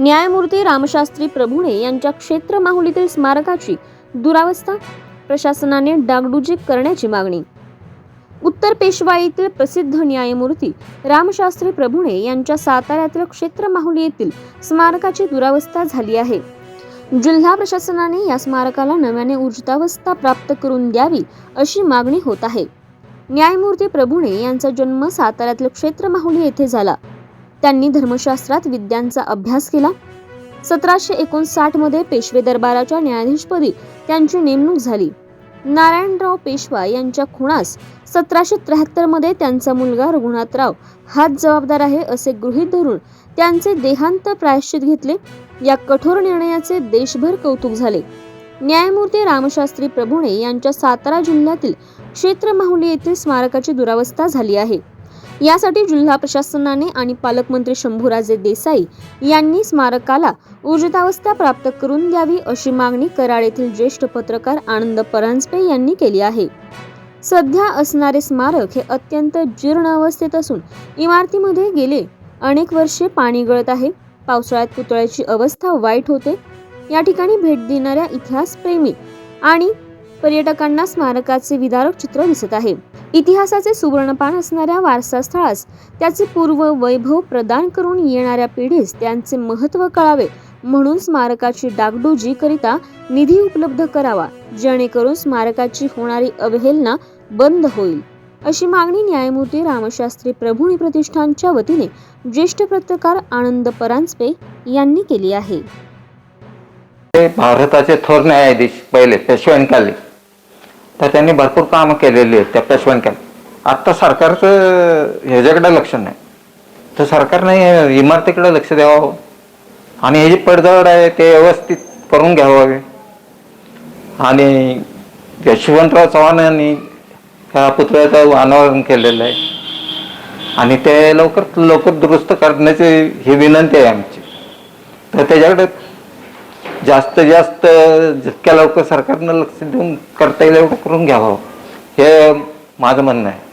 न्यायमूर्ती रामशास्त्री प्रभुणे यांच्या क्षेत्र माहुलीतील स्मारकाची दुरावस्था प्रशासनाने डागडुजी करण्याची मागणी. उत्तर पेशवाईतील प्रसिद्ध न्यायमूर्ती रामशास्त्री प्रभुणे यांच्या साताऱ्यातील क्षेत्र माहुली येथील स्मारकाची दुरावस्था झाली आहे. जिल्हा प्रशासनाने या स्मारकाला नव्याने ऊर्जितावस्था प्राप्त करून द्यावी अशी मागणी होत आहे. न्यायमूर्ती प्रभुणे यांचा जन्म साताऱ्यातील क्षेत्र माहुली येथे झाला. त्यांनी धर्मशास्त्रात विद्यांचा अभ्यास केला. सतराशे एकोणसाठमध्ये पेशवे दरबाराच्या न्यायाधीशपदी त्यांची नेमणूक झाली. नारायणराव पेशवा यांच्या खुणास सतराशे त्र्याहत्तरमध्ये त्यांचा मुलगा रघुनाथराव हाच जबाबदार आहे असे गृहीत धरून त्यांचे देहांत प्रायश्चित घेतले. या कठोर निर्णयाचे देशभर कौतुक झाले. न्यायमूर्ती रामशास्त्री प्रभुणे यांच्या सातारा जिल्ह्यातील क्षेत्र माहुली येथील स्मारकाची दुरावस्था झाली आहे. यासाठी जिल्हा प्रशासनाने आणि पालकमंत्री शंभूराजे देसाई यांनी स्मारकाला ऊर्जितावस्था प्राप्त करून द्यावी अशी मागणी कराड येथील ज्येष्ठ पत्रकार आनंद परांजपे यांनी केली आहे. सध्या असणारे स्मारक हे अत्यंत जीर्ण अवस्थेत असून इमारतीमध्ये गेले अनेक वर्षे पाणी गळत आहे. पावसाळ्यात पुतळ्याची अवस्था वाईट होते. या ठिकाणी भेट देणाऱ्या इतिहासप्रेमी आणि पर्यटकांना स्मारकाचे विदारक चित्र दिसत आहे. इतिहासाचे सुवर्णपान असणाऱ्या वारसा स्थळास त्याचे पूर्व वैभव प्रदान करून येणाऱ्या पिढीस त्यांचे महत्त्व कळावे म्हणून स्मारकाची डागडुजी करिता निधी उपलब्ध करावा जेणेकरून स्मारकाची होणारी अवहेलना बंद होईल. अशी मागणी न्यायमूर्ती रामशास्त्री प्रभुणी प्रतिष्ठानच्या वतीने ज्येष्ठ पत्रकार आनंद परांजपे यांनी केली आहे. भारताचे थोर न्यायाधीश पहिले पेशव्यांकाली तर त्यांनी भरपूर कामं केलेली आहेत त्या पेशव्यांकडे आत्ता सरकारचं ह्याच्याकडे लक्ष नाही. तर सरकारने इमारतीकडे लक्ष द्यावं. आणि हे जी पडझड आहे ते व्यवस्थित करून घ्यावं. आणि यशवंतराव चव्हाण यांनी ह्या पुतळ्याचं अनावरण केलेलं आहे. आणि ते लवकर लवकर दुरुस्त करण्याची ही विनंती आहे आमची. तर त्याच्याकडे जास्त जास्त जितक्या लवकर सरकारनं लक्ष देऊन करता येईल एवढं करून घ्यावं. हे माझं म्हणणं आहे.